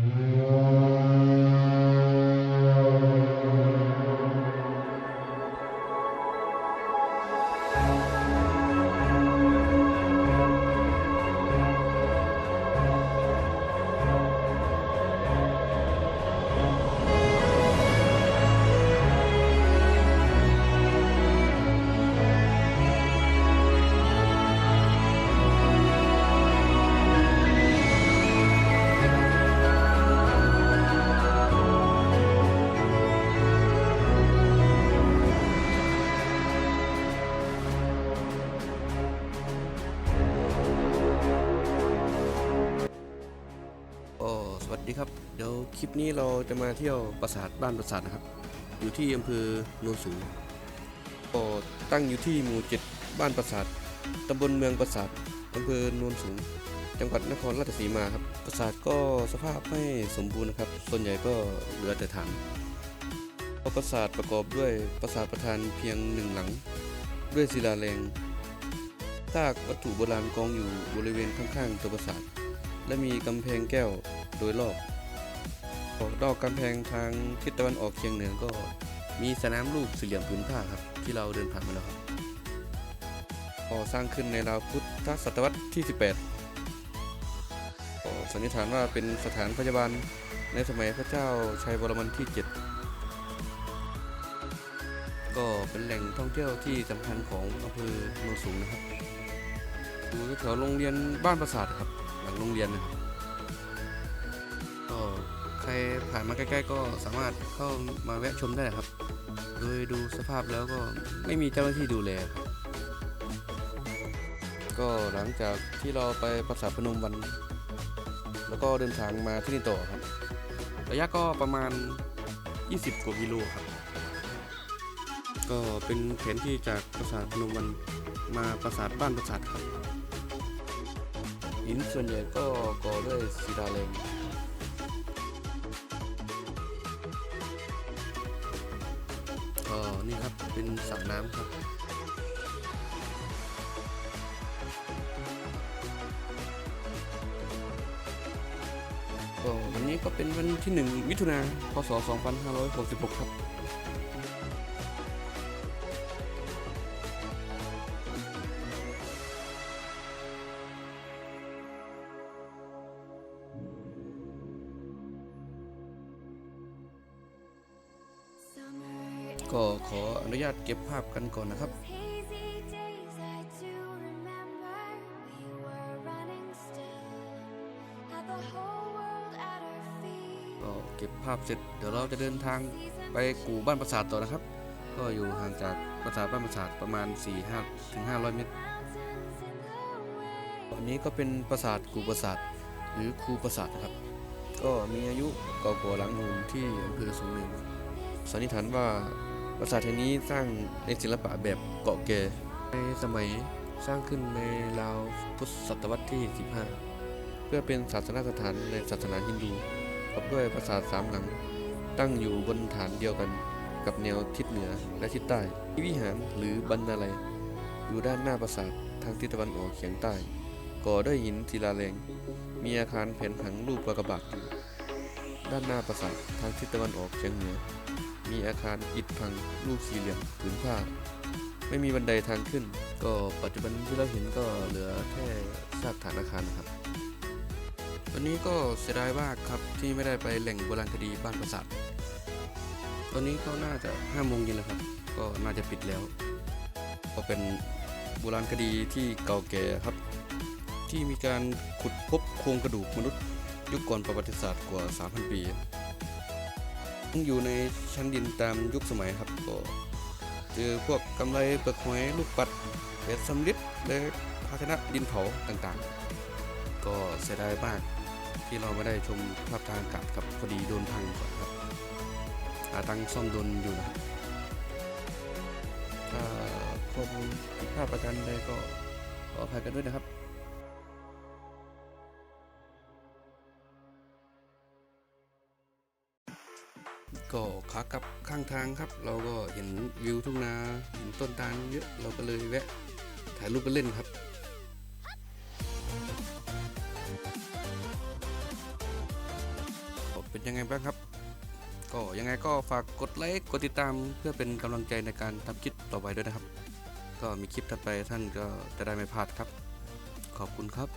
ก็ ดีครับ เดี๋ยวคลิปนี้เราจะมาเที่ยวปราสาทบ้านปราสาทนะครับ อยู่ที่อำเภอโนนสูงก็ตั้งอยู่ที่หมู่เจ็ดบ้านปราสาทตำบลเมืองปราสาทอำเภอโนนสูง จังหวัดนครราชสีมาครับ ปราสาทก็สภาพไม่สมบูรณ์นะครับ ส่วนใหญ่ก็เหลือแต่ฐานปราสาทประกอบด้วยปราสาทประธานเพียงหนึ่งหลัง ด้วยศิลาแรงซากวัตถุโบราณกองอยู่บริเวณข้างๆตัวปราสาท และมีกำแพงแก้วโดยรอบดอกกำแพงทางทิศตะวันออกเฉียงเหนือก็มีสนามรูปสี่เหลี่ยมผืนผ้าครับ ที่เราเดินผ่านมาแล้วครับก่อสร้างขึ้นในราวพุทธศตวรรษที่ 18ก็สันนิษฐานว่าเป็นสถานพยาบาลในสมัยพระเจ้าชัยวรมันที่ 7 ก็เป็นแหล่งท่องเที่ยวที่สำคัญของอำเภอโนนสูงนะครับอยู่แถวโรงเรียนบ้านปราสาทครับ ลังโรงเรียนนะครับก็ใครผ่านมาใกล้ๆ ก็สามารถเข้ามาแวะชมได้ครับ โดยดูสภาพแล้วก็ไม่มีเจ้าหน้าที่ดูแลครับก็หลังจากที่เราไปปราสาทพนมวัน แล้วก็เดินทางมาที่นี่ต่อครับ ระยะก็ประมาณ 20กว่ากิโลครับ ก็เป็นแผนที่จากปราสาทพนมวันมาปราสาทบ้านปราสาทครับ หินส่วนใหญ่ก็ก่อด้วยศิลาแรงก็นี่ครับเป็นสระน้ำครับก็วันนี้ก็เป็นวันที่ 1 มิถุนาพศ 2566 ครับ ก็ขออนุญาตเก็บภาพกันก่อนนะครับก็เก็บภาพเสร็จเดี๋ยวเราจะเดินทางไปกู่บ้านปราสาทต่อนะครับ ก็อยู่ห่างจากปราสาทบ้านปราสาทประมาณ 4-5ถึง500 เมตรอันนี้ก็เป็นปราสาทกู่ปราสาทหรือคูปราสาทนะครับ ก็มีอายุเก่ากว่าหลังนูนที่อำเภอสูงเนินสันนิษฐานว่า ปราสาทแห่งนี้สร้างในศิลปะแบบเกาะแก่ในสมัยสร้างขึ้นในราวพุทธศตวรรษที่ 15 เพื่อเป็นศาสนสถานในศาสนาฮินดูประกอบด้วยปราสาทสามหลัง ตั้งอยู่บนฐานเดียวกันกับแนวทิศเหนือและทิศใต้ที่วิหารหรือบรรณาลัยอยู่ด้านหน้าปราสาททางทิศตะวันออกเฉียงใต้ ก่อด้วยหินศิลาแรง มีอาคารแผ่นผังรูปกากบาทอยู่ด้านหน้าปราสาททางทิศตะวันออกเฉียงเหนือ มีอาคารอิฐพังรูปสี่เหลี่ยมผืนผ้า ไม่มีบันไดทางขึ้น ก็ปัจจุบันที่เราเห็นก็เหลือแค่ซากฐานอาคารนะครับวันนี้ก็เสียดายมากครับที่ไม่ได้ไปแหล่งโบราณคดีบ้านปราสาทตอนนี้ก็น่าจะ5โมงเย็นแล้วครับ ก็น่าจะปิดแล้ว ก็เป็นโบราณคดีที่เก่าแก่ครับ ที่มีการขุดพบโครงกระดูกมนุษย์ ยุคก่อนประวัติศาสตร์กว่า 3,000 ปี อยู่ในชั้นดินตามยุคสมัยครับก็เจอพวกกำไรเปลือกหอยลูกปัดเพชรสำริดและภาชนะดินเผาต่างๆ ก็เสียดายมากที่เราไม่ได้ชมภาพทางอากาศครับพอดีโดนพังก่อนครับหาตังค์ซ่อมโดนอยู่นะครับถ้าข้อมูลผิดพลาดประการใดก็ขออภัยกันด้วยนะครับ ก็ขากลับข้างทางครับ เราก็เห็นวิวทุ่งนาเห็นต้นตาลเยอะเราก็เลยแวะถ่ายรูปกันเล่นครับเป็นยังไงบ้างครับ ก็ยังไงก็ฝากกดไลค์กดติดตามเพื่อเป็นกำลังใจในการทำคลิปต่อไปด้วยนะครับ ก็มีคลิปถัดไปท่านก็จะได้ไม่พลาดครับ ขอบคุณครับ